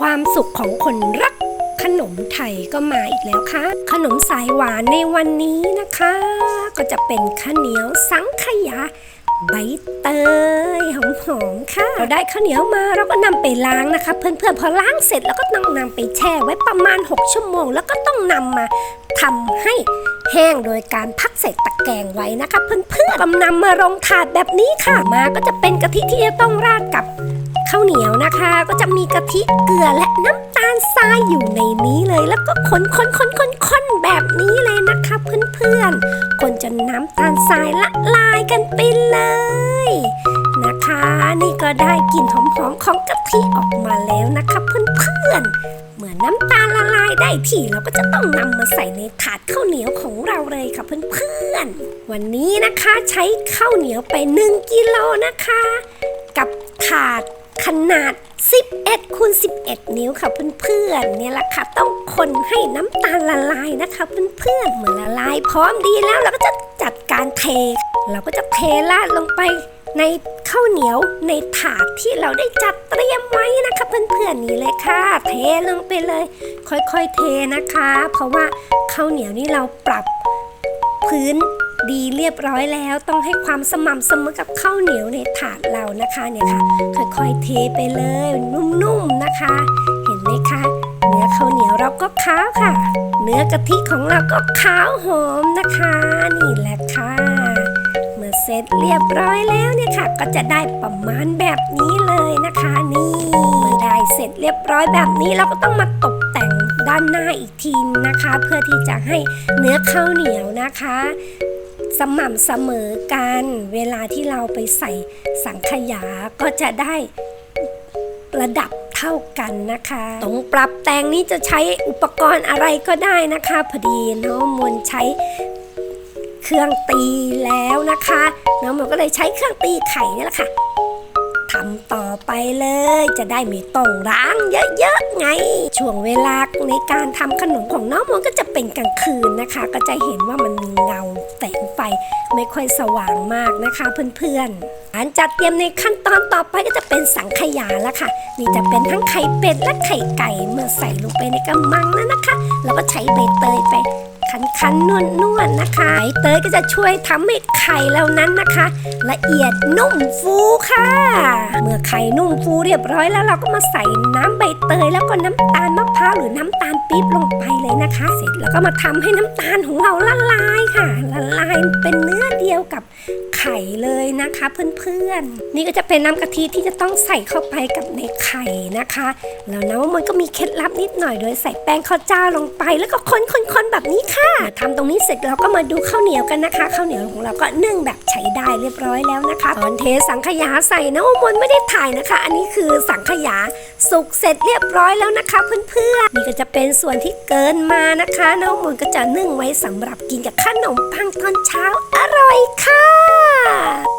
ความสุขของคนรักขนมไทยก็มาอีกแล้วค่ะ ขนมสายหวานในวันนี้นะคะ ก็จะเป็นข้าวเหนียวสังขยาใบเตยหอมๆค่ะเราได้ข้าวเหนียวมาเราก็นำไปล้างนะคะ เพื่อนๆพอล้างเสร็จแล้วก็ต้องนำไปแช่ไว้ประมาณ 6 ชั่วโมง แล้วก็ต้องนำมาทำให้แห้งโดยการพักใส่ตะแกรงไว้นะคะ เพื่อนๆกำนำมาลงถาดแบบนี้ค่ะ มาก็จะเป็นกะทิที่จะต้องราดกับ ข้าวเหนียวนะคะ ก็จะมีกะทิเกลือและน้ำตาลทรายอยู่ในนี้เลย แล้วก็คนคนคนคนคนแบบนี้เลยนะคะเพื่อนๆ คนจนน้ำตาลทรายละลายกันไปเลยนะคะ นี่ก็ได้กลิ่นหอมๆของกะทิออกมาแล้วนะคะเพื่อนๆเมื่อน้ำตาลละลายได้ที่เราก็จะต้องนำมาใส่ในถาดข้าวเหนียวของเราเลยค่ะเพื่อนๆ วันนี้นะคะใช้ข้าวเหนียวไป 1กิโลนะคะ กับถาด ขนาด 11คูณ11 นิ้วค่ะเพื่อนๆเนี่ยแหละค่ะต้องคนให้น้ำตาลละลายนะคะเพื่อนๆเหมื่อละลาย พร้อมดีแล้วเราก็จะจัดการเท เราก็จะเทราดลงไปในข้าวเหนียวในถาดที่เราได้จัดเตรียมไว้นะคะเพื่อนๆนี่เลยค่ะ เทลงไปเลย ค่อยๆเทนะคะ เพราะว่าข้าวเหนียวนี่เราปรับพื้น ดีเรียบร้อยแล้วต้องให้ความสม่ำเสมอกับข้าวเหนียวในถาดเรานะคะเนี่ยค่ะ ค่อยๆเทไปเลยนุ่มๆนะคะ เห็นไหมคะเนื้อข้าวเหนียวเราก็ขาวค่ะ เนื้อกะทิของเราก็ขาวหอมนะคะ นี่แหละค่ะ เมื่อเสร็จเรียบร้อยแล้วเนี่ยค่ะ ก็จะได้ประมาณแบบนี้เลยนะคะนี่เมื่อได้เสร็จเรียบร้อยแบบนี้เราก็ต้องมาตกแต่งด้านหน้าอีกทีนะคะ เพื่อที่จะให้เนื้อข้าวเหนียวนะคะ สม่ำเสมอกัน เวลาที่เราไปใส่สังขยาก็จะได้ระดับเท่ากันนะคะ ตรงปรับแต่งนี้จะใช้อุปกรณ์อะไรก็ได้นะคะพอดีน้องมนต์ใช้เครื่องตีแล้วนะคะน้องมนต์ก็เลยใช้เครื่องตีไข่นี่แหละค่ะ ทำต่อไปเลย จะได้ไม่ต้องล้างเยอะๆไง ช่วงเวลาในการทำขนมของน้องมนก็จะเป็นกลางคืนนะคะ ก็จะเห็นว่ามันมีเงาแสงไฟไม่ค่อยสว่างมากนะคะเพื่อนๆการจัดเตรียมในขั้นตอนต่อไปก็จะเป็นสังขยาแล้วค่ะ นี่จะเป็นทั้งไข่เป็ดและไข่ไก่เมื่อใส่ลงไปในกระมังแล้วนะคะ แล้วก็ใช้ใบเตยไป คันๆนวลๆนะคะใบเตยก็จะช่วยทำให้ไข่เหล่านั้นนะคะ ละเอียดนุ่มฟูค่ะ เมื่อไข่นุ่มฟูเรียบร้อยแล้วเราก็มาใส่น้ำใบเตยแล้วก็น้ำตาลมะพร้าวหรือน้ำตาลปี๊บลงไปเลยนะคะ เสร็จแล้วก็มาทำให้น้ำตาลของเราละลายค่ะ ละลายเป็นเนื้อเดียวกับ ไข่เลยนะคะเพื่อนๆ นี่ก็จะเป็นน้ำกะทิที่จะต้องใส่เข้าไปกับในไข่นะคะ แล้วนะว่ามันก็มีเคล็ดลับนิดหน่อยโดยใส่แป้งข้าวเจ้าลงไป แล้วก็คนๆๆแบบนี้ค่ะทำตรงนี้เสร็จเราก็มาดูข้าวเหนียวกันนะคะข้าวเหนียวของเราก็นึ่งแบบใช้ได้เรียบร้อยแล้วนะคะตอนเทสังขยาใส่นะว่ามนไม่ได้ถ่ายนะคะ อันนี้คือสังขยาสุกเสร็จเรียบร้อยแล้วนะคะเพื่อนๆนี่ก็จะเป็นส่วนที่เกินมานะคะน้องมนก็จะนึ่งไว้สำหรับกินกับขนมปังตอนเช้าอร่อยค่ะ 啊